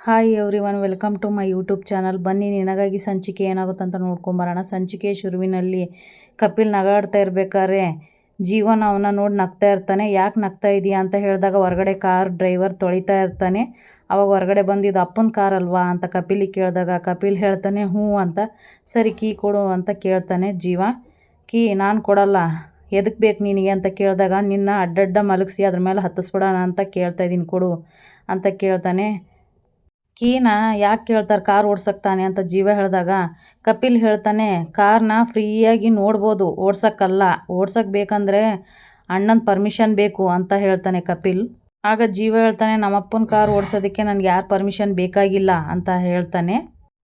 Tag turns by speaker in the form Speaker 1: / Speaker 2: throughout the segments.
Speaker 1: Hi everyone welcome to my YouTube channel ಬನ್ನಿ, ನಿನಗಾಗಿ ಸಂಚಿಕೆ ಏನಾಗುತ್ತೆ ಅಂತ ನೋಡ್ಕೊಂಬರೋಣ ಸಂಚಿಕೆ ಶುರುವಿನಲ್ಲಿ ಕಪಿಲ್ ನಗಾಡ್ತಾ ಇರ್ಬೇಕಾದ್ರೆ ಜೀವನ ಅವನ ನೋಡಿ ನಗ್ತಾ ಇರ್ತಾನೆ. ಯಾಕೆ ನಗ್ತಾ ಇದೆಯಾ ಅಂತ ಹೇಳಿದಾಗ ಹೊರಗಡೆ ಕಾರ್ ಡ್ರೈವರ್ ತೊಳಿತಾ ಇರ್ತಾನೆ. ಅವಾಗ ಹೊರಗಡೆ ಬಂದಿದ್ದು ಅಪ್ಪನ ಕಾರ್ ಅಲ್ವಾ ಅಂತ ಕಪಿಲಿಗೆ ಕೇಳಿದಾಗ ಕಪಿಲ್ ಹೇಳ್ತಾನೆ, ಹ್ಞೂ ಅಂತ. ಸರಿ, ಕೀ ಕೊಡು ಅಂತ ಕೇಳ್ತಾನೆ ಜೀವ. ಕೀ, ನಾನು ಕೊಡಲ್ಲ. ಎದಕ್ಕೆ ಬೇಕು ನಿನಗೆ? ಅಂತ ಕೇಳಿದಾಗ, ನಿನ್ನ ಅಡ್ಡಡ್ಡ ಮಲಗಿಸಿ, ಅದ್ರ ಮೇಲೆ ಹತ್ತಿಸ್ಬಿಡೋಣ ಅಂತ ಕೇಳ್ತಾ ಇದ್ದೀನಿ ಕೊಡು ಅಂತ ಕೇಳ್ತಾನೆ. ಕೀನ ಯಾಕೆ ಕೇಳ್ತಾರೆ ಕಾರ್ ಓಡಿಸಕ್ತಾನೆ ತಾನೆ ಅಂತ ಜೀವ ಹೇಳಿದಾಗ ಕಪಿಲ್ ಹೇಳ್ತಾನೆ, ಕಾರ್ನ ಫ್ರೀಯಾಗಿ ನೋಡ್ಬೋದು, ಓಡ್ಸೋಕ್ಕಲ್ಲ ಓಡ್ಸಕ್ಕೆ ಬೇಕಂದರೆ ಅಣ್ಣನ ಪರ್ಮಿಷನ್ ಬೇಕು, ಅಂತ ಹೇಳ್ತಾನೆ ಕಪಿಲ್. ಆಗ ಜೀವ ಹೇಳ್ತಾನೆ, ನಮ್ಮಪ್ಪನ ಕಾರ್ ಓಡಿಸೋದಕ್ಕೆ ನನಗೆ ಯಾರು ಪರ್ಮಿಷನ್ ಬೇಕಾಗಿಲ್ಲ, ಅಂತ ಹೇಳ್ತಾನೆ.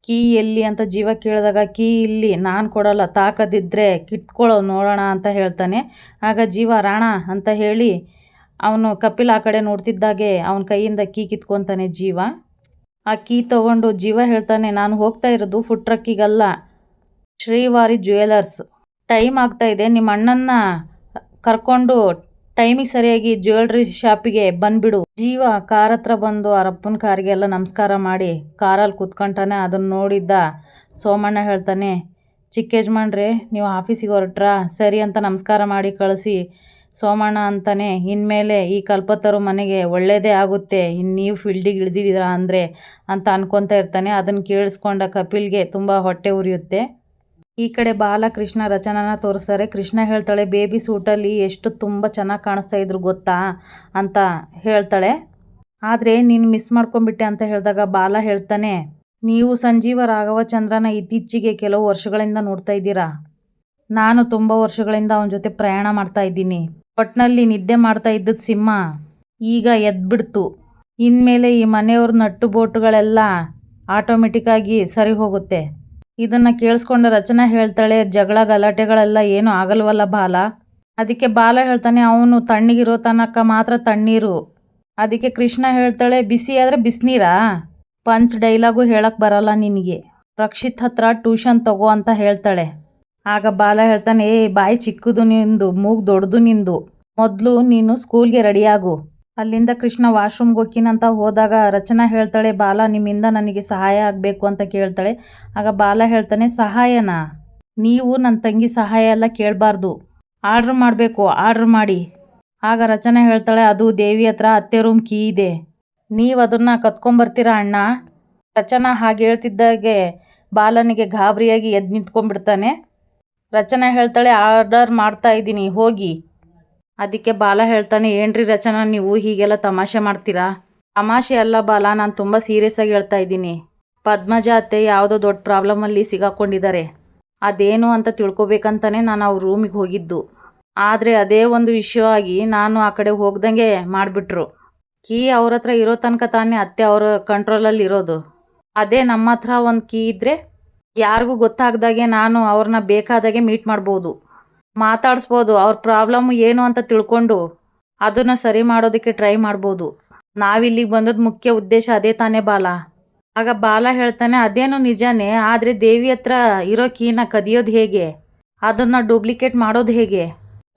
Speaker 1: ಕೀ ಎಲ್ಲಿ ಅಂತ ಜೀವ ಕೇಳಿದಾಗ, ಕೀ ಇಲ್ಲಿ, ನಾನು ಕೊಡಲ್ಲ ತಾಕದಿದ್ದರೆ ಕಿತ್ಕೊಳ್ಳೋ ನೋಡೋಣ, ಅಂತ ಹೇಳ್ತಾನೆ. ಆಗ ಜೀವ, ರಾಣ, ಅಂತ ಹೇಳಿ ಅವನು ಕಪಿಲ್ ಆ ಕಡೆ ನೋಡ್ತಿದ್ದಾಗೆ ಅವನ ಕೈಯಿಂದ ಕೀ ಕಿತ್ಕೊತಾನೆ ಜೀವ. ಆ ಕೀ ತಗೊಂಡು ಜೀವ ಹೇಳ್ತಾನೆ, ನಾನು ಹೋಗ್ತಾ ಇರೋದು ಫುಡ್ ಟ್ರಕ್ಕಿಗಲ್ಲ ಶ್ರೀವಾರಿ ಜ್ಯುವೆಲರ್ಸ್ ಟೈಮ್ ಆಗ್ತಾ ಇದೆ, ನಿಮ್ಮ ಅಣ್ಣನ್ನ ಕರ್ಕೊಂಡು ಟೈಮಿಗೆ ಸರಿಯಾಗಿ ಜ್ಯುವೆಲ್ರಿ ಶಾಪಿಗೆ ಬಂದ್ಬಿಡು. ಜೀವ, ಕಾರ್ ಹತ್ರ ಬಂದು ಅರಪ್ಪನ ಕಾರಿಗೆ ಎಲ್ಲ ನಮಸ್ಕಾರ ಮಾಡಿ, ಕಾರಲ್ಲಿ ಕುತ್ಕೊಂಡಾನೆ ಅದನ್ನು ನೋಡಿದ್ದ. ಸೋಮಣ್ಣ ಹೇಳ್ತಾನೆ, ಚಿಕ್ಕ ಯಜಮಾನ್ರೆ, ನೀವು ಆಫೀಸಿಗೆ ಹೊರಟ್ರಾ? ಸರಿ ಅಂತ ನಮಸ್ಕಾರ ಮಾಡಿ ಕಳಿಸಿ. ಸೋಮಣ್ಣ ಅಂತಾನೆ, ಇನ್ಮೇಲೆ ಈ ಕಲ್ಪತರು ಮನೆಗೆ ಒಳ್ಳೆಯದೇ ಆಗುತ್ತೆ. ಇನ್ನು ನೀವು ಫೀಲ್ಡಿಗೆ ಇಳಿದಿದ್ದೀರಾ ಅಂದರೆ ಅಂತ ಅನ್ಕೊತಾ ಇರ್ತಾನೆ. ಅದನ್ನು ಕೇಳಿಸ್ಕೊಂಡ ಕಪಿಲ್ಗೆ ತುಂಬ ಹೊಟ್ಟೆ ಉರಿಯುತ್ತೆ. ಈ ಕಡೆ ಬಾಲಕೃಷ್ಣ ರಚನಾನ ತೋರಿಸ್ತಾರೆ. ಕೃಷ್ಣ ಹೇಳ್ತಾಳೆ, ಬೇಬಿ ಸೂಟಲ್ಲಿ ಎಷ್ಟು ತುಂಬ ಚೆನ್ನಾಗಿ ಕಾಣಿಸ್ತಾ ಇದ್ರು ಗೊತ್ತಾ ಅಂತ ಹೇಳ್ತಾಳೆ. ಆದರೆ, ನೀನು ಮಿಸ್ ಮಾಡ್ಕೊಂಬಿಟ್ಟೆ ಅಂತ ಹೇಳಿದಾಗ ಬಾಲ ಹೇಳ್ತಾನೆ, ನೀವು ಸಂಜೀವ ರಾಘವಚಂದ್ರನ ಇತ್ತೀಚೆಗೆ ಕೆಲವು ವರ್ಷಗಳಿಂದ ನೋಡ್ತಾ ಇದ್ದೀರಾ? ನಾನು ತುಂಬ ವರ್ಷಗಳಿಂದ ಅವನ ಜೊತೆ ಪ್ರಯಾಣ ಮಾಡ್ತಾ ಇದ್ದೀನಿ. ಒಟ್ನಲ್ಲಿ ನಿದ್ದೆ ಮಾಡ್ತಾ ಇದ್ದದ್ದು ಸಿಂಹ. ಈಗ ಎದ್ಬಿಡ್ತು. ಇನ್ಮೇಲೆ ಈ ಮನೆಯವ್ರ ನಟ್ಟು ಬೋಟುಗಳೆಲ್ಲ ಆಟೋಮೆಟಿಕ್ಕಾಗಿ ಸರಿ ಹೋಗುತ್ತೆ. ಇದನ್ನು ಕೇಳಿಸ್ಕೊಂಡ ರಚನಾ ಹೇಳ್ತಾಳೆ, ಜಗಳ ಗಲಾಟೆಗಳೆಲ್ಲ ಏನೂ ಆಗಲ್ವಲ್ಲ ಬಾಲ. ಅದಕ್ಕೆ ಬಾಲ ಹೇಳ್ತಾನೆ, ಅವನು ತಣ್ಣಗಿರೋ ತನಕ ಮಾತ್ರ ತಣ್ಣೀರು. ಅದಕ್ಕೆ ಕೃಷ್ಣ ಹೇಳ್ತಾಳೆ, ಬಿಸಿ ಆದರೆ ಬಿಸಿನೀರಾ? ಪಂಚ್ ಡೈಲಾಗು ಹೇಳಕ್ಕೆ ಬರಲ್ಲ ನಿನಗೆ. ರಕ್ಷಿತ್ ಹತ್ರ ಟ್ಯೂಷನ್ ತಗೋ ಅಂತ ಹೇಳ್ತಾಳೆ. ಆಗ ಬಾಲ ಹೇಳ್ತಾನೆ, ಏ, ಬಾಯಿ ಚಿಕ್ಕದು ನಿಂದು, ಮೂಗು ದೊಡ್ಡದು ನಿಂದು. ಮೊದಲು ನೀನು ಸ್ಕೂಲ್ಗೆ ರೆಡಿಯಾಗು. ಅಲ್ಲಿಂದ ಕೃಷ್ಣ ವಾಶ್ರೂಮ್ಗೆ ಹೋಗ್ತೀನಂತ ಹೋದಾಗ ರಚನಾ ಹೇಳ್ತಾಳೆ, ಬಾಲ, ನಿಮ್ಮಿಂದ ನನಗೆ ಸಹಾಯ ಆಗಬೇಕು ಅಂತ ಕೇಳ್ತಾಳೆ. ಆಗ ಬಾಲ ಹೇಳ್ತಾನೆ, ಸಹಾಯನಾ? ನೀವು ನನ್ನ ತಂಗಿ ಸಹಾಯ ಎಲ್ಲ ಕೇಳಬಾರ್ದು. ಆರ್ಡ್ರ್ ಮಾಡಬೇಕು, ಆರ್ಡ್ರ್ ಮಾಡಿ. ಆಗ ರಚನಾ ಹೇಳ್ತಾಳೆ, ಅದು ದೇವಿ ಹತ್ರ ಅತ್ತೆ ರೂಮ್ ಕೀ ಇದೆ. ನೀವು ಅದನ್ನು ಕತ್ಕೊಂಬರ್ತೀರಾ ಅಣ್ಣ? ರಚನಾ ಹಾಗೆ ಹೇಳ್ತಿದ್ದಾಗೆ, ಬಾಲನಿಗೆ ಗಾಬರಿಯಾಗಿ ಎದ್ದು ನಿಂತ್ಕೊಂಡ್ಬಿಡ್ತಾನೆ. ರಚನಾ ಹೇಳ್ತಾಳೆ, ಆರ್ಡರ್ ಮಾಡ್ತಾ ಇದ್ದೀನಿ, ಹೋಗಿ. ಅದಕ್ಕೆ ಬಾಲ ಹೇಳ್ತಾನೆ, ಏನ್ರಿ ರಚನಾ, ನೀವು ಹೀಗೆಲ್ಲ ತಮಾಷೆ ಮಾಡ್ತೀರಾ? ತಮಾಷೆ ಅಲ್ಲ ಬಾಲ, ನಾನು ತುಂಬ ಸೀರಿಯಸ್ ಆಗಿ ಹೇಳ್ತಾ ಇದ್ದೀನಿ. ಪದ್ಮಜ ಅತ್ತೆ ಯಾವುದೋ ದೊಡ್ಡ ಪ್ರಾಬ್ಲಮಲ್ಲಿ ಸಿಗಾಕೊಂಡಿದ್ದಾರೆ. ಅದೇನು ಅಂತ ತಿಳ್ಕೊಬೇಕಂತಾನೆ ನಾನು ಅವ್ರ ರೂಮಿಗೆ ಹೋಗಿದ್ದು. ಆದರೆ ಅದೇ ಒಂದು ವಿಷಯವಾಗಿ ನಾನು ಆ ಕಡೆ ಹೋಗ್ದಂಗೆ ಮಾಡಿಬಿಟ್ರು. ಕೀ ಅವ್ರ ಹತ್ರ ಇರೋ ತನಕ ತಾನೇ ಅತ್ತೆ ಅವರ ಕಂಟ್ರೋಲಲ್ಲಿ ಇರೋದು. ಅದೇ ನಮ್ಮ ಹತ್ರ ಒಂದು ಕೀ ಇದ್ದರೆ ಯಾರಿಗೂ ಗೊತ್ತಾಗ್ದಾಗೆ ನಾನು ಅವ್ರನ್ನ ಬೇಕಾದಾಗೆ ಮೀಟ್ ಮಾಡ್ಬೋದು. ಮಾತಾಡಿಸ್ಬೋದು, ಅವ್ರ ಪ್ರಾಬ್ಲಮ್ ಏನು ಅಂತ ತಿಳ್ಕೊಂಡು ಅದನ್ನು ಸರಿ ಮಾಡೋದಕ್ಕೆ ಟ್ರೈ ಮಾಡ್ಬೋದು. ನಾವಿಲ್ಲಿಗೆ ಬಂದದ್ದು ಮುಖ್ಯ ಉದ್ದೇಶ ಅದೇ ತಾನೇ ಬಾಲ. ಆಗ ಬಾಲ ಹೇಳ್ತಾನೆ, ಅದೇನು ನಿಜಾನೇ, ಆದರೆ ದೇವಿ ಹತ್ರ ಇರೋ ಕೀನ ಕದಿಯೋದು ಹೇಗೆ? ಅದನ್ನು ಡೂಪ್ಲಿಕೇಟ್ ಮಾಡೋದು ಹೇಗೆ?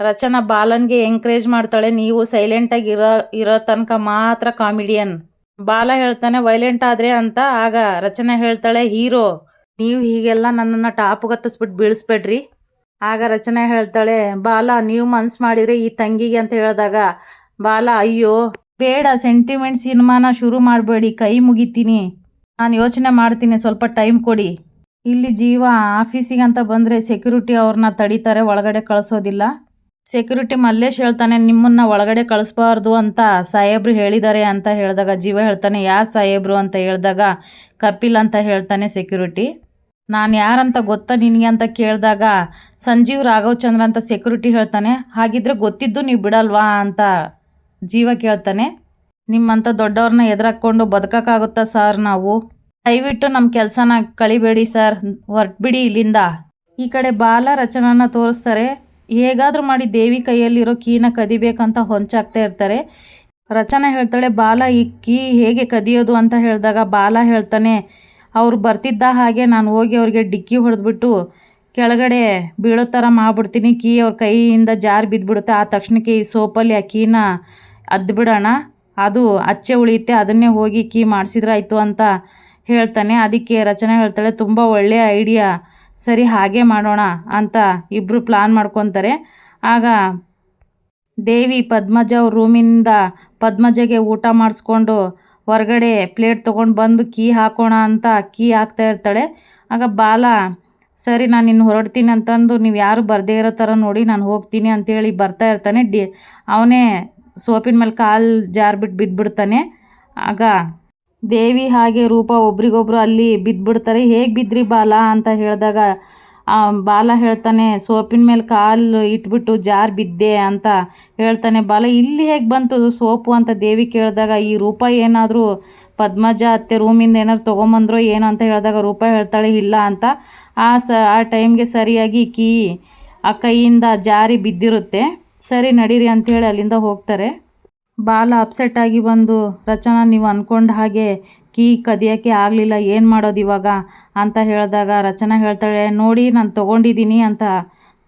Speaker 1: ರಚನಾ ಬಾಲನ್ಗೆ ಎಂಕರೇಜ್ ಮಾಡ್ತಾಳೆ, ನೀವು ಸೈಲೆಂಟಾಗಿ ಇರೋ ಇರೋ ತನಕ ಮಾತ್ರ ಕಾಮಿಡಿಯನ್ ಬಾಲ ಹೇಳ್ತಾನೆ ವೈಲೆಂಟ್ ಆದರೆ ಅಂತ. ಆಗ ರಚನಾ ಹೇಳ್ತಾಳೆ ಹೀರೋ ನೀವು ಹೀಗೆಲ್ಲ ನನ್ನನ್ನು ಟಾಪ್ಗೆ ಹತ್ತಿಸ್ಬಿಟ್ಟು ಬೀಳಿಸ್ಬೇಡ್ರಿ. ಆಗ ರಚನೆ ಹೇಳ್ತಾಳೆ, ಬಾಲ, ನೀವು ಮನ್ಸು ಮಾಡಿದರೆ ಈ ತಂಗಿಗೆ ಅಂತ ಹೇಳಿದಾಗ, ಬಾಲ, ಅಯ್ಯೋ, ಬೇಡ ಸೆಂಟಿಮೆಂಟ್ ಸಿನಿಮಾನ ಶುರು ಮಾಡಬೇಡಿ, ಕೈ ಮುಗಿತೀನಿ. ನಾನು ಯೋಚನೆ ಮಾಡ್ತೀನಿ, ಸ್ವಲ್ಪ ಟೈಮ್ ಕೊಡಿ. ಇಲ್ಲಿ ಜೀವ ಆಫೀಸಿಗೆ ಅಂತ ಬಂದರೆ ಸೆಕ್ಯೂರಿಟಿ ಅವ್ರನ್ನ ತಡೀತಾರೆ, ಒಳಗಡೆ ಕಳಿಸೋದಿಲ್ಲ. ಸೆಕ್ಯೂರಿಟಿ ಮಲ್ಲೇಶ್ ಹೇಳ್ತಾನೆ, ನಿಮ್ಮನ್ನು ಒಳಗಡೆ ಕಳಿಸ್ಬಾರ್ದು ಅಂತ ಸಾಹೇಬ್ರು ಹೇಳಿದ್ದಾರೆ ಅಂತ ಹೇಳಿದಾಗ, ಜೀವ ಹೇಳ್ತಾನೆ, ಯಾರು ಸಾಹೇಬ್ರು? ಅಂತ ಹೇಳಿದಾಗ, ಕಪಿಲ್ ಅಂತ ಹೇಳ್ತಾನೆ ಸೆಕ್ಯೂರಿಟಿ. ನಾನು ಯಾರಂತ ಗೊತ್ತಾ ನಿನಗೆ ಅಂತ ಕೇಳಿದಾಗ ಸಂಜೀವ್ ರಾಘವಚಂದ್ರ ಅಂತ ಸೆಕ್ಯೂರಿಟಿ ಹೇಳ್ತಾನೆ, ಹಾಗಿದ್ರೆ ಗೊತ್ತಿದ್ದು ನೀವು ಬಿಡಲ್ವಾ ಅಂತ ಜೀವ ಕೇಳ್ತಾನೆ. ನಿಮ್ಮಂಥ ದೊಡ್ಡವ್ರನ್ನ ಎದುರಾಕೊಂಡು ಬದುಕೋಕ್ಕಾಗುತ್ತಾ ಸರ್ ನಾವು? ದಯವಿಟ್ಟು ನಮ್ಮ ಕೆಲಸನ ಕಳಿಬೇಡಿ ಸರ್ ಹೊರಟ್ಬಿಡಿ ಇಲ್ಲಿಂದ. ಈ ಕಡೆ ಬಾಲ ರಚನನ ತೋರಿಸ್ತಾರೆ, ಹೇಗಾದರೂ ಮಾಡಿ ದೇವಿ ಕೈಯಲ್ಲಿರೋ ಕೀನ ಕದಿಬೇಕಂತ ಹೊಂಚಾಗ್ತಾ ಇರ್ತಾರೆ. ರಚನಾ ಹೇಳ್ತಾಳೆ, ಬಾಲ, ಈ ಕೀ ಹೇಗೆ ಕದಿಯೋದು? ಅಂತ ಹೇಳಿದಾಗ ಬಾಲ ಹೇಳ್ತಾನೆ ಅವ್ರು ಬರ್ತಿದ್ದ ಹಾಗೆ ನಾನು ಹೋಗಿ ಅವ್ರಿಗೆ ಡಿಕ್ಕಿ ಹೊಡೆದ್ಬಿಟ್ಟು ಕೆಳಗಡೆ ಬೀಳೋ ಥರ ಮಾಡ್ಬಿಡ್ತೀನಿ. ಕೀ ಅವ್ರ ಕೈಯಿಂದ ಜಾರಿ ಬಿದ್ದುಬಿಡುತ್ತೆ. ಆ ತಕ್ಷಣಕ್ಕೆ ಈ ಸೋಪಲ್ಲಿ ಆ ಕೀನ ಅದ್ಬಿಡೋಣ ಅದು ಅಚ್ಚೆ ಉಳಿಯುತ್ತೆ. ಅದನ್ನೇ ಹೋಗಿ ಕೀ ಮಾಡಿಸಿದ್ರಾಯ್ತು ಅಂತ ಹೇಳ್ತಾನೆ. ಅದಕ್ಕೆ ರಚನೆ ಹೇಳ್ತಾಳೆ, ತುಂಬ ಒಳ್ಳೆಯ ಐಡಿಯಾ. ಸರಿ, ಹಾಗೆ ಮಾಡೋಣ ಅಂತ ಇಬ್ಬರು ಪ್ಲಾನ್ ಮಾಡ್ಕೊತಾರೆ. ಆಗ ದೇವಿ ಪದ್ಮಜ ಅವ್ರ ರೂಮಿಂದ ಪದ್ಮಜಗೆ ಊಟ ಮಾಡಿಸ್ಕೊಂಡು ಹೊರಗಡೆ ಪ್ಲೇಟ್ ತೊಗೊಂಡು ಬಂದು ಕೀ ಹಾಕೋಣ ಅಂತ ಕೀ ಹಾಕ್ತಾ ಇರ್ತಾಳೆ. ಆಗ ಬಾಲ, ಸರಿ, ನಾನು ಇನ್ನು ಹೊರಡ್ತೀನಿ ಅಂತಂದು ನೀವು ಯಾರು ಬರದೇ ಇರೋ ಥರ ನೋಡಿ ನಾನು ಹೋಗ್ತೀನಿ ಅಂತೇಳಿ ಬರ್ತಾ ಇರ್ತಾನೆ. ಡಿ, ಅವನೇ ಸೋಪಿನ ಮೇಲೆ ಕಾಲು ಜಾರ್ಬಿಟ್ಟು ಬಿದ್ದುಬಿಡ್ತಾನೆ ಆಗ ದೇವಿ ಹಾಗೆ ರೂಪ ಒಬ್ರಿಗೊಬ್ರು ಅಲ್ಲಿ ಬಿದ್ದುಬಿಡ್ತಾರೆ ಹೇಗೆ ಬಿದ್ರಿ ಬಾಲ? ಅಂತ ಹೇಳಿದಾಗ ಬಾಲ ಹೇಳ್ತಾನೆ, ಸೋಪಿನ ಮೇಲೆ ಕಾಲು ಇಟ್ಬಿಟ್ಟು ಜಾರ್ ಬಿದ್ದೆ ಅಂತ ಹೇಳ್ತಾನೆ. ಬಾಲ, ಇಲ್ಲಿ ಹೇಗೆ ಬಂತು ಸೋಪು ಅಂತ ದೇವಿ ಕೇಳಿದಾಗ, ಈ ರೂಪ ಏನಾದರೂ ಪದ್ಮಜ ಅತ್ತೆ ರೂಮಿಂದ ಏನಾದ್ರು ತೊಗೊಂಬಂದ್ರೋ ಏನು ಅಂತ ಹೇಳಿದಾಗ ರೂಪ ಹೇಳ್ತಾಳೆ, ಇಲ್ಲ ಅಂತ. ಆ ಸ, ಆ ಟೈಮ್ಗೆ ಸರಿಯಾಗಿ ಕೀ, ಆ ಕೈಯಿಂದ ಜಾರಿ ಬಿದ್ದಿರುತ್ತೆ. ಸರಿ, ನಡೀರಿ ಅಂಥೇಳಿ ಅಲ್ಲಿಂದ ಹೋಗ್ತಾರೆ. ಬಾಲ ಅಪ್ಸೆಟ್ ಆಗಿ ಬಂದು, ರಚನಾ, ನೀವು ಅಂದ್ಕೊಂಡ ಹಾಗೆ ಕೀ ಕದಿಯೋಕ್ಕೆ ಆಗಲಿಲ್ಲ, ಏನು ಮಾಡೋದು ಇವಾಗ? ಅಂತ ಹೇಳಿದಾಗ ರಚನಾ ಹೇಳ್ತಾಳೆ, ನೋಡಿ, ನಾನು ತೊಗೊಂಡಿದ್ದೀನಿ ಅಂತ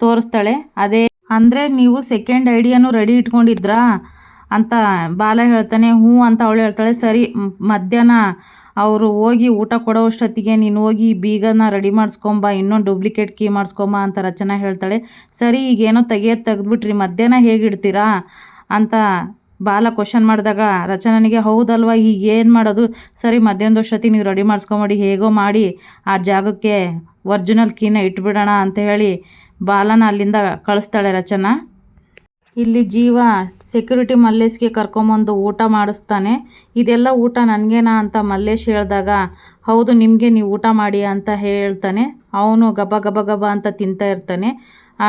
Speaker 1: ತೋರಿಸ್ತಾಳೆ. ಅದೇ, ಅಂದರೆ ನೀವು ಸೆಕೆಂಡ್ ಐಡಿಯಾನು ರೆಡಿ ಇಟ್ಕೊಂಡಿದ್ರಾ? ಅಂತ ಬಾಲ ಹೇಳ್ತಾನೆ. ಹ್ಞೂ ಅಂತ ಅವಳು ಹೇಳ್ತಾಳೆ. ಸರಿ ಮಧ್ಯಾಹ್ನ ಅವರು ಹೋಗಿ ಊಟ ಕೊಡೋಷ್ಟೊತ್ತಿಗೆ ನೀನು ಹೋಗಿ ಬೀಗನ ರೆಡಿ ಮಾಡಿಸ್ಕೊಂಬ ಇನ್ನೊಂದು ಡೂಪ್ಲಿಕೇಟ್ ಕೀ ಮಾಡಿಸ್ಕೊಂಬ ಅಂತ ರಚನಾ ಹೇಳ್ತಾಳೆ. ಸರಿ, ಈಗೇನೋ ತೆಗೆಯೋದು ತೆಗೆದ್ಬಿಟ್ರಿ, ಮಧ್ಯಾಹ್ನ ಹೇಗಿಡ್ತೀರಾ? ಅಂತ ಬಾಲ ಕ್ವಶನ್ ಮಾಡಿದಾಗ ರಚನನಿಗೆ ಹೌದಲ್ವಾ? ಈಗ ಏನು ಮಾಡೋದು? ಸರಿ ಮಧ್ಯಾಹ್ನದಷ್ಟೊತ್ತಿ ನೀವು ರೆಡಿ ಮಾಡಿಸ್ಕೊಂಬಿಡಿ ಹೇಗೋ ಮಾಡಿ, ಆ ಜಾಗಕ್ಕೆ ಒರ್ಜಿನಲ್ ಕೀನ ಇಟ್ಬಿಡೋಣ ಅಂತ ಹೇಳಿ ಬಾಲನ ಅಲ್ಲಿಂದ ಕಳಿಸ್ತಾಳೆ ರಚನಾ. ಇಲ್ಲಿ ಜೀವ ಸೆಕ್ಯೂರಿಟಿ ಮಲ್ಲೇಶ್ಗೆ ಕರ್ಕೊಂಬಂದು ಊಟ ಮಾಡಿಸ್ತಾನೆ. ಇದೆಲ್ಲ ಊಟ ನನಗೇನಾ ಅಂತ ಮಲ್ಲೇಶ್ ಹೇಳಿದಾಗ, ಹೌದು, ನಿಮಗೆ ನೀವು ಊಟ ಮಾಡಿ ಅಂತ ಹೇಳ್ತಾನೆ. ಅವನು ಗಬ ಗಬ ಗಬ ಅಂತ ತಿಂತಾ ಇರ್ತಾನೆ.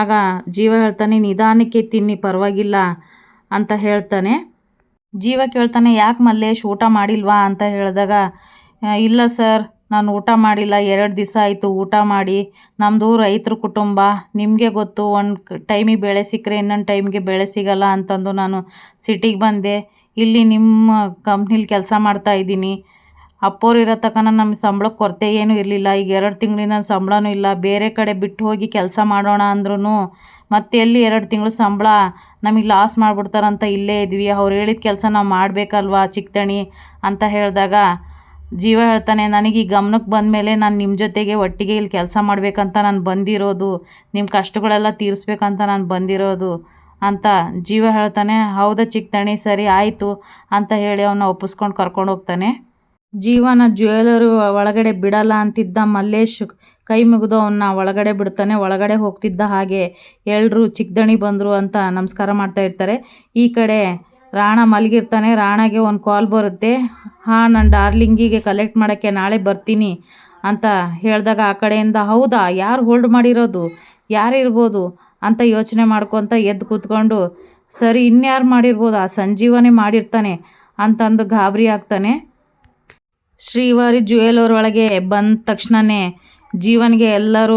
Speaker 1: ಆಗ ಜೀವ ಹೇಳ್ತಾನೆ, ನಿಧಾನಕ್ಕೆ ತಿನ್ನಿ, ಪರವಾಗಿಲ್ಲ. ಅಂತ ಹೇಳ್ತಾನೆ. ಜೀವ ಕೇಳ್ತಾನೆ, ಯಾಕೆ ಮಲ್ಲೇಶ್ ಊಟ ಮಾಡಿಲ್ವಾ? ಅಂತ ಹೇಳಿದಾಗ ಇಲ್ಲ ಸರ್, ನಾನು ಊಟ ಮಾಡಿಲ್ಲ, ಎರಡು ದಿವಸ ಆಯಿತು ಊಟ ಮಾಡಿ. ನಮ್ಮದು ರೈತರ ಕುಟುಂಬ, ನಿಮಗೆ ಗೊತ್ತು, ಒಂದು ಟೈಮಿಗೆ ಬೆಳೆ ಸಿಕ್ಕರೆ ಇನ್ನೊಂದು ಟೈಮಿಗೆ ಬೆಳೆ ಸಿಗಲ್ಲ ಅಂತಂದು ನಾನು ಸಿಟಿಗೆ ಬಂದೆ. ಇಲ್ಲಿ ನಿಮ್ಮ ಕಂಪ್ನಿಲಿ ಕೆಲಸ ಮಾಡ್ತಾ ಇದ್ದೀನಿ. ಅಪ್ಪೋರು ಇರೋ ತನಕ ನಮ್ಮ ಸಂಬಳಕ್ಕೆ ಕೊರತೆ ಏನೂ ಇರಲಿಲ್ಲ. ಈಗ ಎರಡು ತಿಂಗಳಿಂದ ಸಂಬಳನೂ ಇಲ್ಲ. ಬೇರೆ ಕಡೆ ಬಿಟ್ಟು ಹೋಗಿ ಕೆಲಸ ಮಾಡೋಣ ಅಂದ್ರೂ ಮತ್ತೆ ಎಲ್ಲಿ ಎರಡು ತಿಂಗಳು ಸಂಬಳ ನಮಗೆ ಲಾಸ್ ಮಾಡಿಬಿಡ್ತಾರಂತ ಇಲ್ಲೇ ಇದ್ವಿ. ಅವ್ರು ಹೇಳಿದ ಕೆಲಸ ನಾವು ಮಾಡಬೇಕಲ್ವಾ ಚಿಕ್ಕದಣಿ ಅಂತ ಹೇಳಿದಾಗ, ಜೀವ ಹೇಳ್ತಾನೆ, ನನಗೆ ಈ ಗಮನಕ್ಕೆ ಬಂದಮೇಲೆ ನಾನು ನಿಮ್ಮ ಜೊತೆಗೆ ಒಟ್ಟಿಗೆ ಇಲ್ಲಿ ಕೆಲಸ ಮಾಡಬೇಕಂತ ನಾನು ಬಂದಿರೋದು ನಿಮ್ಮ ಕಷ್ಟಗಳೆಲ್ಲ ತೀರಿಸ್ಬೇಕಂತ ನಾನು ಬಂದಿರೋದು ಅಂತ ಜೀವ ಹೇಳ್ತಾನೆ. ಹೌದಾ ಚಿಕ್ಕದಣಿ ಸರಿ, ಆಯಿತು ಅಂತ ಹೇಳಿ ಅವನ್ನ ಒಪ್ಪಿಸ್ಕೊಂಡು ಕರ್ಕೊಂಡು ಹೋಗ್ತಾನೆ. ಜೀವನ ಜ್ಯುವೆಲರಿ ಒಳಗಡೆ ಬಿಡಲ್ಲ ಅಂತಿದ್ದ ಮಲ್ಲೇಶ್ ಕೈ ಮುಗಿದು ಅವನ್ನ ಒಳಗಡೆ ಬಿಡ್ತಾನೆ ಒಳಗಡೆ ಹೋಗ್ತಿದ್ದ ಹಾಗೆ ಎಲ್ಲರೂ ಚಿಕ್ಕದಣಿ ಬಂದರು ಅಂತ ನಮಸ್ಕಾರ ಮಾಡ್ತಾ ಇರ್ತಾರೆ. ಈ ಕಡೆ ರಾಣ ಮಲಗಿರ್ತಾನೆ. ರಾಣಗೆ ಒಂದು ಕಾಲ್ ಬರುತ್ತೆ. ಹಾಂ ನನ್ನ ಡಾರ್ಲಿಂಗಿಗೆ ಕಲೆಕ್ಟ್ ಮಾಡೋಕ್ಕೆ ನಾಳೆ ಬರ್ತೀನಿ ಅಂತ ಹೇಳಿದಾಗ ಆ ಕಡೆಯಿಂದ, ಹೌದಾ, ಯಾರು ಹೋಲ್ಡ್ ಮಾಡಿರೋದು? ಯಾರಿರ್ಬೋದು ಅಂತ ಯೋಚನೆ ಮಾಡ್ಕೊತ ಎದ್ದು ಕೂತ್ಕೊಂಡು, ಸರಿ, ಇನ್ಯಾರು ಮಾಡಿರ್ಬೋದು? ಆ ಸಂಜೀವನೇ ಮಾಡಿರ್ತಾನೆ ಅಂತಂದು ಗಾಬರಿ ಆಗ್ತಾನೆ. ಶ್ರೀವಾರಿ ಜ್ಯುವೆಲರ್ ಒಳಗೆ ಬಂದ ತಕ್ಷಣವೇ ಜೀವನ್ಗೆ ಎಲ್ಲರೂ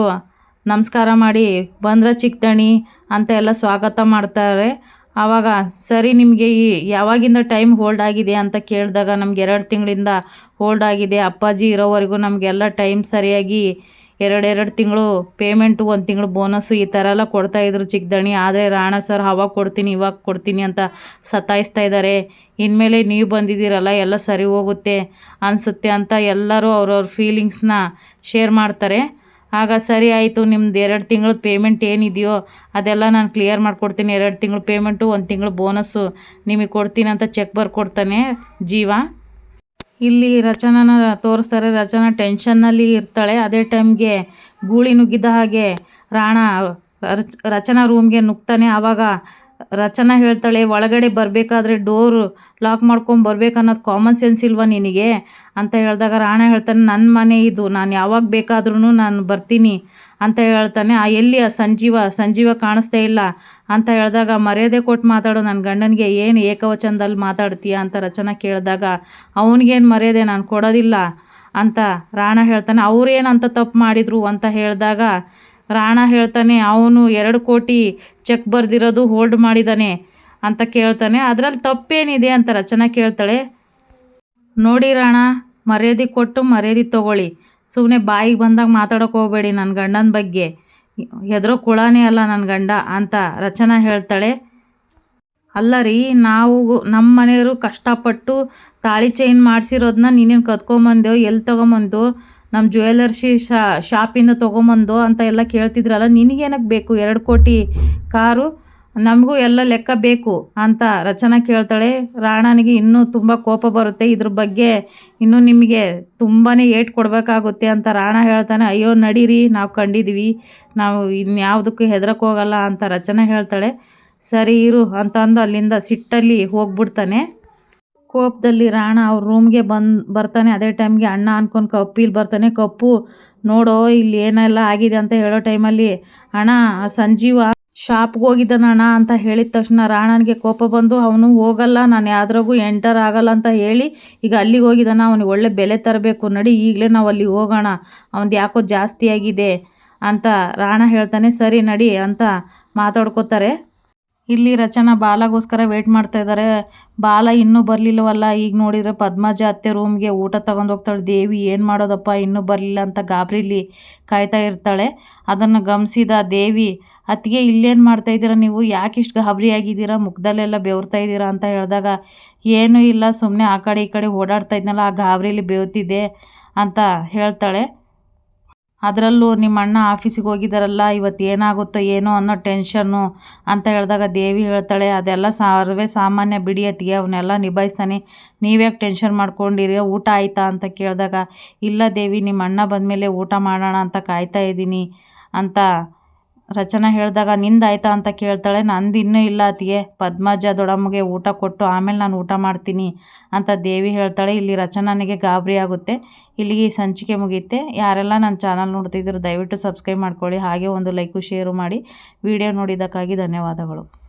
Speaker 1: ನಮಸ್ಕಾರ ಮಾಡಿ, ಬಂದ್ರ ಚಿಕ್ಕದಣಿ ಅಂತ ಎಲ್ಲ ಸ್ವಾಗತ ಮಾಡ್ತಾರೆ. ಆವಾಗ, ಸರಿ ನಿಮಗೆ ಈ ಯಾವಾಗಿಂದ ಟೈಮ್ ಹೋಲ್ಡ್ ಆಗಿದೆ ಅಂತ ಕೇಳಿದಾಗ ನಮ್ಗೆ ಎರಡು ತಿಂಗಳಿಂದ ಹೋಲ್ಡ್ ಆಗಿದೆ. ಅಪ್ಪಾಜಿ ಇರೋವರೆಗೂ ನಮಗೆಲ್ಲ ಟೈಮ್ ಸರಿಯಾಗಿ ಎರಡೆರಡು ತಿಂಗಳು ಪೇಮೆಂಟು ಒಂದು ತಿಂಗಳು ಬೋನಸ್ಸು ಈ ಥರ ಎಲ್ಲ ಕೊಡ್ತಾಯಿದ್ರು ಚಿಕ್ಕದಣಿ ಆದರೆ ರಾಣ ಸರ್ ಅವಾಗ ಕೊಡ್ತೀನಿ, ಇವಾಗ ಕೊಡ್ತೀನಿ ಅಂತ ಸತಾಯಿಸ್ತಾ ಇದ್ದಾರೆ ಇನ್ಮೇಲೆ ನೀವು ಬಂದಿದ್ದೀರಲ್ಲ, ಎಲ್ಲ ಸರಿ ಹೋಗುತ್ತೆ ಅನಿಸುತ್ತೆ ಅಂತ ಎಲ್ಲರೂ ಅವ್ರವ್ರ ಫೀಲಿಂಗ್ಸ್ನ ಶೇರ್ ಮಾಡ್ತಾರೆ. ಆಗ ಸರಿ ಆಯಿತು, ನಿಮ್ದು ಎರಡು ತಿಂಗಳ ಪೇಮೆಂಟ್ ಏನಿದೆಯೋ ಅದೆಲ್ಲ ನಾನು ಕ್ಲಿಯರ್ ಮಾಡಿಕೊಡ್ತೀನಿ. ಎರಡು ತಿಂಗಳು ಪೇಮೆಂಟು ಒಂದು ತಿಂಗಳು ಬೋನಸ್ಸು ನಿಮಗೆ ಕೊಡ್ತೀನಿ ಅಂತ ಚೆಕ್ ಬರ್ಕೊಡ್ತಾನೆ ಜೀವ. ಇಲ್ಲಿ ರಚನಾನ ತೋರಿಸ್ತಾರೆ. ರಚನಾ ಟೆನ್ಷನ್ನಲ್ಲಿ ಇರ್ತಾಳೆ. ಅದೇ ಟೈಮ್ಗೆ ಗೂಳಿ ನುಗ್ಗಿದ ಹಾಗೆ ರಾಣ ರಚನಾ ರೂಮ್ಗೆ ನುಗ್ತಾನೆ. ಆವಾಗ ರಚನಾ ಹೇಳ್ತಾಳೆ, ಒಳಗಡೆ ಬರಬೇಕಾದ್ರೆ ಡೋರು ಲಾಕ್ ಮಾಡ್ಕೊಂಡು ಬರಬೇಕು ಅನ್ನೋದು ಕಾಮನ್ ಸೆನ್ಸ್ ಇಲ್ವಾ ನಿನಗೆ? ಅಂತ ಹೇಳಿದಾಗ ರಾಣ ಹೇಳ್ತಾನೆ ನನ್ನ ಮನೆ ಇದು, ನಾನು ಯಾವಾಗ ಬೇಕಾದ್ರೂ ನಾನು ಬರ್ತೀನಿ ಅಂತ ಹೇಳ್ತಾನೆ, ಆ, ಎಲ್ಲಿ ಆ ಸಂಜೀವ? ಸಂಜೀವ ಕಾಣಿಸ್ತಾ ಇಲ್ಲ ಅಂತ ಹೇಳಿದಾಗ, ಮರ್ಯಾದೆ ಕೊಟ್ಟು ಮಾತಾಡು ನನ್ನ ಗಂಡನಿಗೆ ಏನು ಏಕವಚನದಲ್ಲಿ ಮಾತಾಡ್ತೀಯ? ಅಂತ ರಚನಾ ಕೇಳಿದಾಗ, ಅವನಿಗೇನು ಮರ್ಯಾದೆ, ನಾನು ಕೊಡೋದಿಲ್ಲ ಅಂತ ರಾಣ ಹೇಳ್ತಾನೆ ಅವ್ರೇನಂತ ತಪ್ಪು ಮಾಡಿದರು? ಅಂತ ಹೇಳಿದಾಗ ರಾಣ ಹೇಳ್ತಾನೆ, ಅವನು ಎರಡು ಕೋಟಿ ಚೆಕ್ ಬರೆದಿರೋದು ಹೋಲ್ಡ್ ಮಾಡಿದ್ದಾನೆ ಅಂತ ಕೇಳ್ತಾನೆ. ಅದರಲ್ಲಿ ತಪ್ಪೇನಿದೆ ಅಂತ ರಚನಾ ಕೇಳ್ತಾಳೆ. ನೋಡಿ ರಾಣ, ಮರ್ಯಾದೆ ಕೊಟ್ಟು ಮರ್ಯಾದೆ ತೊಗೊಳ್ಳಿ. ಸುಮ್ಮನೆ ಬಾಯಿಗೆ ಬಂದಾಗ ಮಾತಾಡೋಕೆ ಹೋಗಬೇಡಿ ನನ್ನ ಗಂಡನ ಬಗ್ಗೆ. ಹೆದರೋ ಕುಳಾನೇ ಅಲ್ಲ ನನ್ನ ಗಂಡ ಅಂತ ರಚನಾ ಹೇಳ್ತಾಳೆ. ಅಲ್ಲ ರೀ, ನಾವು ನಮ್ಮ ಮನೆಯವರು ಕಷ್ಟಪಟ್ಟು ತಾಳಿ ಚೈನ್ ಮಾಡಿಸಿರೋದನ್ನ ನೀನೇನು ಕತ್ಕೊಂಬಂದೆವು ಎಲ್ಲಿ ತೊಗೊಂಬಂದು ನಮ್ಮ ಜ್ಯುವೆಲರ್ಸಿ ಶಾಪಿಂದ ತೊಗೊಂಬಂದು ಅಂತ ಎಲ್ಲ ಕೇಳ್ತಿದ್ರಲ್ಲ ನಿನಗೇನಕ್ಕೆ ಬೇಕು? ಎರಡು ಕೋಟಿ ಕಾರು, ನಮಗೂ ಎಲ್ಲ ಲೆಕ್ಕ ಬೇಕು ಅಂತ ರಚನಾ ಕೇಳ್ತಾಳೆ. ರಾಣನಿಗೆ ಇನ್ನೂ ತುಂಬ ಕೋಪ ಬರುತ್ತೆ. ಇದ್ರ ಬಗ್ಗೆ ಇನ್ನೂ ನಿಮಗೆ ತುಂಬಾ ಏಟ್ ಕೊಡಬೇಕಾಗುತ್ತೆ ಅಂತ ರಾಣ ಹೇಳ್ತಾನೆ. ಅಯ್ಯೋ, ನಡೀರಿ, ನಾವು ಕಂಡಿದ್ದೀವಿ ನಾವು ಇನ್ಯಾವುದಕ್ಕೂ ಹೆದರಕ್ಕೆ ಹೋಗಲ್ಲ ಅಂತ ರಚನಾ ಹೇಳ್ತಾಳೆ. ಸರಿ ಇರು ಅಂತಂದು ಅಲ್ಲಿಂದ ಸಿಟ್ಟಲ್ಲಿ ಹೋಗ್ಬಿಡ್ತಾನೆ. ಕೋಪದಲ್ಲಿ ರಾಣ ಅವ್ರ ರೂಮ್ಗೆ ಬಂದು, ಬರ್ತಾನೆ. ಅದೇ ಟೈಮ್ಗೆ ಅಣ್ಣ ಅನ್ಕೊಂಡು ಇಲ್ಲಿ ಬರ್ತಾನೆ, ಕಪ್ಪು, ನೋಡೋ, ಇಲ್ಲಿ ಏನೆಲ್ಲ ಆಗಿದೆ ಅಂತ ಹೇಳೋ ಟೈಮಲ್ಲಿ ಅಣ್ಣ ಸಂಜೀವ ಶಾಪ್ಗೆ ಹೋಗಿದ್ದಾನ ಅಣ್ಣ ಅಂತ ಹೇಳಿದ ತಕ್ಷಣ ರಾಣನಿಗೆ ಕೋಪ ಬಂದು, ಅವನು ಹೋಗಲ್ಲ, ನಾನು ಯಾವ್ದ್ರಾಗೂ ಎಂಟರ್ ಆಗಲ್ಲ ಅಂತ ಹೇಳಿ, ಈಗ ಅಲ್ಲಿಗೆ ಹೋಗಿದ್ದಾನ. ಅವನಿಗೆ ಒಳ್ಳೆ ಬೆಲೆ ತರಬೇಕು. ನಡಿ, ಈಗಲೇ ನಾವು ಅಲ್ಲಿಗೆ ಹೋಗೋಣ. ಅವನದು ಯಾಕೋ ಜಾಸ್ತಿ ಆಗಿದೆ ಅಂತ ರಾಣ ಹೇಳ್ತಾನೆ. ಸರಿ, ನಡಿ ಅಂತ ಮಾತಾಡ್ಕೋತಾರೆ. ಇಲ್ಲಿ ರಚನಾ ಬಾಲಗೋಸ್ಕರ ವೇಟ್ ಮಾಡ್ತಾ ಇದ್ದಾರೆ ಬಾಲ ಇನ್ನೂ ಬರಲಿಲ್ಲವಲ್ಲ, ಈಗ ನೋಡಿದ್ರೆ ಪದ್ಮಾಜ ಅತ್ತೆ ರೂಮ್ಗೆ ಊಟ ತಗೊಂಡು ಹೋಗ್ತಾಳೆ. ದೇವಿ, ಏನು ಮಾಡೋದಪ್ಪ, ಇನ್ನೂ ಬರಲಿಲ್ಲ ಅಂತ ಗಾಬರಿಲಿ ಕಾಯ್ತಾ ಇರ್ತಾಳೆ. ಅದನ್ನು ಗಮನಿಸಿದ ದೇವಿ, ಅತ್ತಿಗೆ ಇಲ್ಲೇನು ಮಾಡ್ತಾ ಇದ್ದೀರಾ ನೀವು? ಯಾಕೆ ಇಷ್ಟು ಗಾಬರಿ ಆಗಿದ್ದೀರಾ? ಮುಖದಲ್ಲೆಲ್ಲ ಬೆವರ್ತಾ ಇದ್ದೀರಾ ಅಂತ ಹೇಳಿದಾಗ, ಏನೂ ಇಲ್ಲ ಸುಮ್ಮನೆ ಆ ಕಡೆ ಈ ಕಡೆ ಓಡಾಡ್ತಾ ಇದ್ನಲ್ಲ, ಆ ಗಾಬರಿಲಿ ಬೆವ್ತಿದ್ದೆ ಅಂತ ಹೇಳ್ತಾಳೆ. ಅದರಲ್ಲೂ ನಿಮ್ಮ ಅಣ್ಣ ಆಫೀಸಿಗೆ ಹೋಗಿದ್ದಾರಲ್ಲ ಇವತ್ತು ಏನಾಗುತ್ತೋ ಏನೋ ಅನ್ನೋ ಟೆನ್ಷನ್ನು ಅಂತ ಹೇಳಿದಾಗ ದೇವಿ ಹೇಳ್ತಾಳೆ, ಅದೆಲ್ಲ ಸರ್ವೇ ಸಾಮಾನ್ಯ ಬಿಡಿ ಅತ್ತಿಗೆ ಅವನ್ನೆಲ್ಲ ನಿಭಾಯಿಸ್ತಾನೆ. ನೀವ್ಯಾಕೆ ಟೆನ್ಷನ್ ಮಾಡ್ಕೊಂಡಿರಿ, ಊಟ ಆಯಿತಾ ಅಂತ ಕೇಳಿದಾಗ, ಇಲ್ಲ ದೇವಿ, ನಿಮ್ಮ ಅಣ್ಣ ಬಂದಮೇಲೆ ಊಟ ಮಾಡೋಣ ಅಂತ ಕಾಯ್ತಾ ಇದ್ದೀನಿ ಅಂತ ರಚನಾ ಹೇಳಿದಾಗ ನಿಂದಾಯ್ತಾ ಅಂತ ಕೇಳ್ತಾಳೆ. ನಂದು ಇನ್ನೂ ಇಲ್ಲ ಅತ್ತಿಗೆ. ಪದ್ಮಜ ದೊಡಮ್ಮಗೆ ಊಟ ಕೊಟ್ಟು ಆಮೇಲೆ ನಾನು ಊಟ ಮಾಡ್ತೀನಿ ಅಂತ ದೇವಿ ಹೇಳ್ತಾಳೆ. ಇಲ್ಲಿ ರಚನಾನಿಗೆ ಗಾಬರಿ ಆಗುತ್ತೆ. ಇಲ್ಲಿಗೆ ಈ ಸಂಚಿಕೆ ಮುಗಿಯುತ್ತೆ ಯಾರೆಲ್ಲ ನನ್ನ ಚಾನಲ್ ನೋಡ್ತಿದ್ರು ದಯವಿಟ್ಟು ಸಬ್ಸ್ಕ್ರೈಬ್ ಮಾಡ್ಕೊಳ್ಳಿ. ಹಾಗೆ ಒಂದು ಲೈಕು, ಶೇರು ಮಾಡಿ. ವಿಡಿಯೋ ನೋಡಿದ್ದಕ್ಕಾಗಿ ಧನ್ಯವಾದಗಳು.